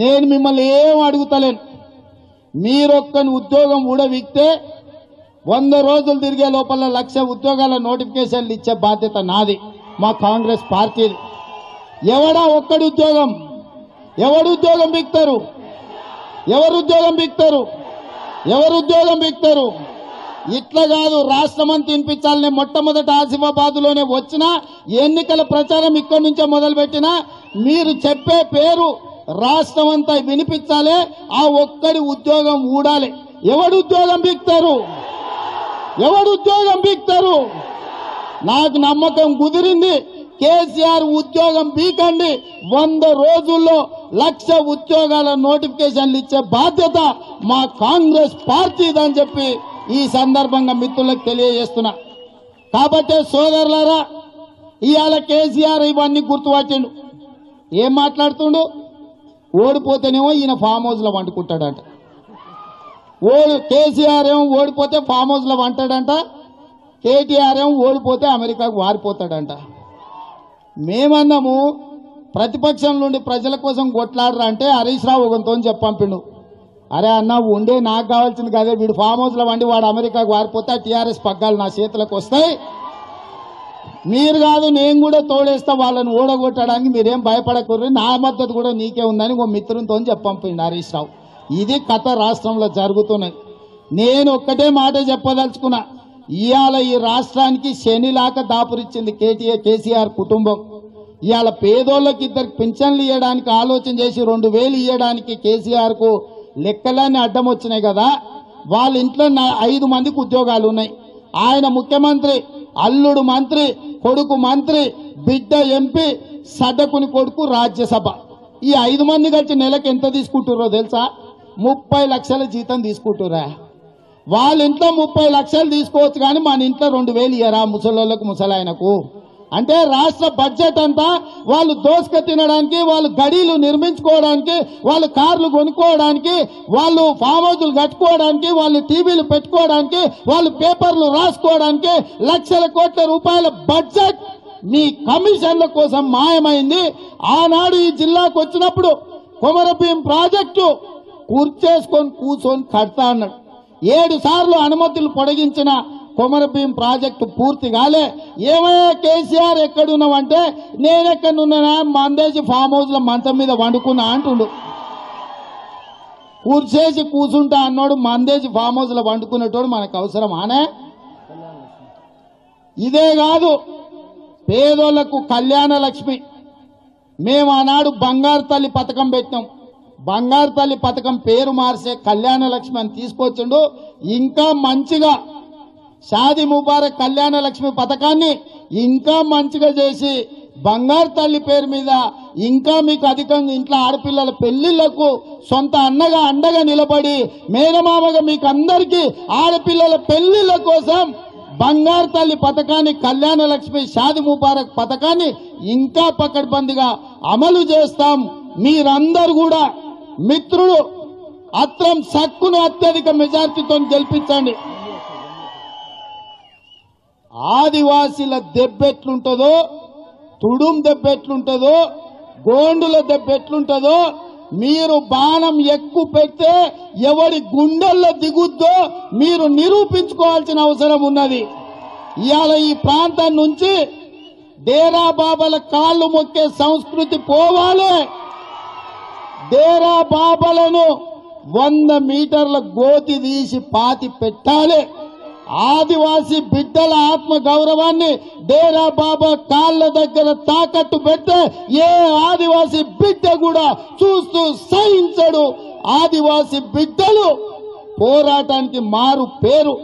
నేను మిమ్మల్ని ఏం అడుగుతలేను. మీరొక్కని ఉద్యోగం ఊడవిక్తే వంద రోజులు తిరిగే లోపల లక్ష ఉద్యోగాల నోటిఫికేషన్లు ఇచ్చే బాధ్యత నాది మా కాంగ్రెస్ పార్టీది. ఎవడా ఒక్కడి ఉద్యోగం? ఎవడు ఉద్యోగం బిక్తారు? ఎవరు ఉద్యోగం బిక్తారు? ఎవరు ఉద్యోగం బిక్తారు? ఇట్లా కాదు రాష్ట్రమంతా వినిపించాలని మొట్టమొదట ఆసిఫాబాద్లోనే వచ్చిన ఎన్నికల ప్రచారం ఇక్కడి నుంచే మొదలుపెట్టిన మీరు చెప్పే పేరు రాష్ట్రం అంతా వినిపించాలి ఆ ఒక్కడి ఉద్యోగం ఊడాలి. ఎవడు ఉద్యోగం బిక్తారు? ఎవడు ఉద్యోగం బీక్తారు? నాకు నమ్మకం కుదిరింది కేసీఆర్ ఉద్యోగం బీకండి వంద రోజుల్లో లక్ష ఉద్యోగాల నోటిఫికేషన్లు ఇచ్చే బాధ్యత మా కాంగ్రెస్ పార్టీదని చెప్పి ఈ సందర్భంగా మిత్రులకు తెలియజేస్తున్నా. కాబట్టి సోదరులారా ఇవాళ కేసీఆర్ ఇవన్నీ గుర్తు వచ్చిండు ఏం మాట్లాడుతుండు? ఓడిపోతేనేమో ఈయన ఫామ్ హౌస్లో వండుకుంటాడంట. ఓడి కేసీఆర్ ఏమో ఓడిపోతే ఫామ్ హౌస్లో వంటాడంట. కేటీఆర్ ఏమో ఓడిపోతే అమెరికాకు వారిపోతాడంట. మేమన్నాము ప్రతిపక్షం నుండి ప్రజల కోసం కొట్లాడరా అంటే హరీష్ రావు ఒకతో చెప్పంపిండు. అరే అన్న ఉండే నాకు కావాల్సింది కాదే. వీడు ఫామ్ హౌస్లో వండి వాడు అమెరికాకు వారిపోతే టీఆర్ఎస్ పగ్గాలు నా చేతులకు వస్తాయి. మీరు కాదు నేను కూడా తోడేస్తా వాళ్ళని ఓడగొట్టడానికి మీరేం భయపడకూడదు. నా మద్దతు కూడా నీకే ఉందని ఓ మిత్రునితో చెప్పంపిండు హరీష్ రావు. ఇది కథ రాష్ట్రంలో జరుగుతున్నది నేను ఒక్కటే మాట చెప్పదలుచుకున్నా. ఇవాళ ఈ రాష్ట్రానికి శనిలాక దాపురిచ్చింది కేటీఆర్ కేసీఆర్ కుటుంబం. ఇవాళ పేదోళ్ళకి ఇద్దరికి పింఛన్లు ఇవ్వడానికి ఆలోచన చేసి రెండు వేలు ఇవ్వడానికి కేసీఆర్కు లెక్కలన్నీ అడ్డం వచ్చినాయి కదా. వాళ్ళ ఇంట్లో నా- ఐదు మందికి ఉద్యోగాలు ఉన్నాయి. ఆయన ముఖ్యమంత్రి అల్లుడు మంత్రి కొడుకు మంత్రి బిడ్డ ఎంపీ సడ్డకుని కొడుకు రాజ్యసభ. ఈ ఐదు మంది కలిసి నెలకు ఎంత తీసుకుంటుర్రో తెలుసా? ముప్పై లక్షల జీతం తీసుకుంటురా వాళ్ళ ఇంట్లో ముప్పై లక్షలు తీసుకోవచ్చు కానీ మన ఇంట్లో రెండు వేలు ఇయ్యరా ముసలోళ్ళకు ముసలాయనకు? అంటే రాష్ట్ర బడ్జెట్ అంతా వాళ్ళు దోసుక తినడానికి వాళ్ళు గడీలు నిర్మించుకోవడానికి వాళ్ళు కార్లు కొనుక్కోవడానికి వాళ్ళు ఫామ్ హౌజులు కట్టుకోవడానికి వాళ్ళు టీవీలు పెట్టుకోవడానికి వాళ్ళు పేపర్లు రాసుకోవడానికి లక్షల కోట్ల రూపాయల బడ్జెట్ మీ కమిషన్ల కోసం మాయమైంది. ఆనాడు ఈ జిల్లాకు వచ్చినప్పుడు కొమరభీం ప్రాజెక్టు కూర్చేసుకొని కూర్చొని కడతా అన్నాడు. ఏడు సార్లు అనుమతులు పొడిగించిన కొమరభీం ప్రాజెక్టు పూర్తి కాలే. ఏమయ్యా కేసీఆర్ ఎక్కడున్నావంటే నేనెక్కడున్నానా? మందేసి ఫామ్ హౌస్లో మంచం మీద వండుకున్నా అంటుండు. కూర్చేసి కూర్చుంటా అన్నాడు మందేసి ఫామ్ హౌస్లో వండుకునేటోడు మనకు అవసరం ఆనే ఇదే కాదు పేదోళ్ళకు కళ్యాణ లక్ష్మి. మేము ఆనాడు బంగారు తల్లి పథకం పెట్టినాం. బంగారు తల్లి పథకం పేరు మార్చే కళ్యాణ లక్ష్మి అని తీసుకొచ్చిండు. ఇంకా మంచిగా షాది ముబారక్ కళ్యాణ లక్ష్మి పథకాన్ని ఇంకా మంచిగా చేసి బంగారు తల్లి పేరు మీద ఇంకా మీకు అధికంగా ఇంట్లో ఆడపిల్లల పెళ్ళిళ్ళకు సొంత అన్నగా అండగా నిలబడి మేనమామగా మీకు అందరికీ ఆడపిల్లల పెళ్ళిళ్ళ కోసం బంగారు తల్లి పథకాన్ని కళ్యాణ లక్ష్మి షాది ముబారక్ పథకాన్ని ఇంకా పకడ్బందీగా అమలు చేస్తాం. మీరందరూ కూడా మిత్రుడు అత్రం సక్కును అత్యధిక మెజార్టీతో గెలిపించండి. ఆదివాసీల దెబ్బెట్లుంటుందో తుడుం దెబ్బెట్లుంటుందో గోండుల దెబ్బెట్లుంటుందో మీరు బాణం ఎక్కువ పెడితే ఎవడి గుండెల్లో దిగుద్దో మీరు నిరూపించుకోవాల్సిన అవసరం ఉన్నది. ఇవాళ ఈ ప్రాంతం నుంచి డేరా బాబాల కాళ్ళు మొక్కే సంస్కృతి పోవాలి. డేరా బాబాలను వంద మీటర్ల గోతి తీసి పాతి పెట్టాలి. ఆదివాసి బిడ్డల ఆత్మ గౌరవాన్ని డేరా బాబా కాళ్ళ దగ్గర తాకట్టు పెడితే ఏ ఆదివాసి బిడ్డ కూడా చూస్తూ సహించడు. ఆదివాసి బిడ్డలు పోరాటానికి మారు పేరు.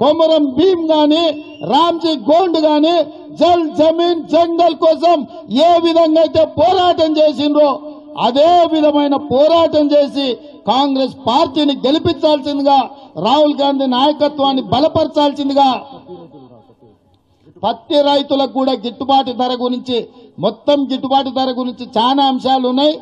కొమరం భీమ్ గాని రామ్జీ గోండ్ గాని జల్ జమీన్ జంగల్ కోసం ఏ విధంగా అయితే పోరాటం చేసిండ్రో అదే విధమైన పోరాటం చేసి కాంగ్రెస్ పార్టీని గెలిపించాల్సిందిగా రాహుల్ గాంధీ నాయకత్వాన్ని బలపరచాల్సిందిగా పత్తి రైతులకు కూడా గిట్టుబాటు ధర గురించి మొత్తం గిట్టుబాటు ధర గురించి చాలా అంశాలు ఉన్నాయి.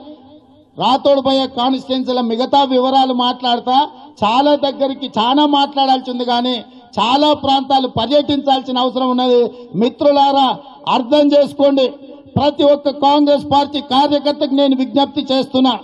రాతోడుపోయే కాన్స్టిట్యున్సీల మిగతా వివరాలు మాట్లాడతా. చాలా దగ్గరికి చాలా మాట్లాడాల్సింది కానీ చాలా ప్రాంతాలు పర్యటించాల్సిన అవసరం ఉన్నది. మిత్రులారా అర్థం చేసుకోండి. ప్రతి ఒక్క కాంగ్రెస్ పార్టీ కార్యకర్తకు నేను విజ్ఞప్తి చేస్తున్నా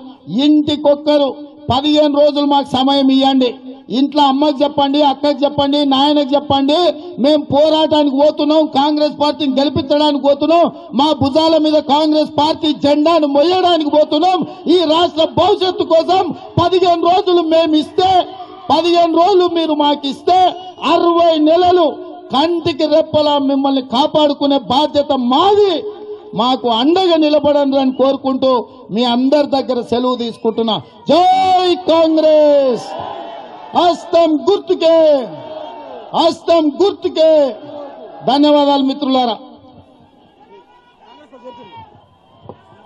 ఇంటికొక్కరు పదిహేను రోజులు మాకు సమయం ఇవ్వండి ఇంట్లో అమ్మకి చెప్పండి అక్కకి చెప్పండి నాయనకి చెప్పండి మేము పోరాటానికి పోతున్నాం కాంగ్రెస్ పార్టీని గెలిపించడానికి పోతున్నాం మా భుజాల మీద కాంగ్రెస్ పార్టీ జెండాను మొయ్యడానికి పోతున్నాం ఈ రాష్ట్ర భవిష్యత్తు కోసం పదిహేను రోజులు మేము ఇస్తే పదిహేను రోజులు మీరు మాకు ఇస్తే అరవై నెలలు కంటికి రెప్పలా మిమ్మల్ని కాపాడుకునే బాధ్యత మాది. మాకు అండగా నిలబడండి అని కోరుకుంటూ మీ అందరి దగ్గర సెలవు తీసుకుంటున్నా. జై కాంగ్రెస్! హస్తం గుర్తుకే! హస్తం గుర్తుకే! ధన్యవాదాలు మిత్రులారా.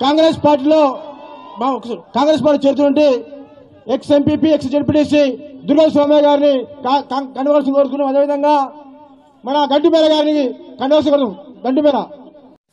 కాంగ్రెస్ పార్టీలో Congress party చేరుతుంటే ex MPP ex ZPTC Durga Swamy గారిని కండవలసి కోరుకున్నాం అదేవిధంగా మన గంటిమేర గారిని కండవలసి కోరుతున్నాం గంటిమేర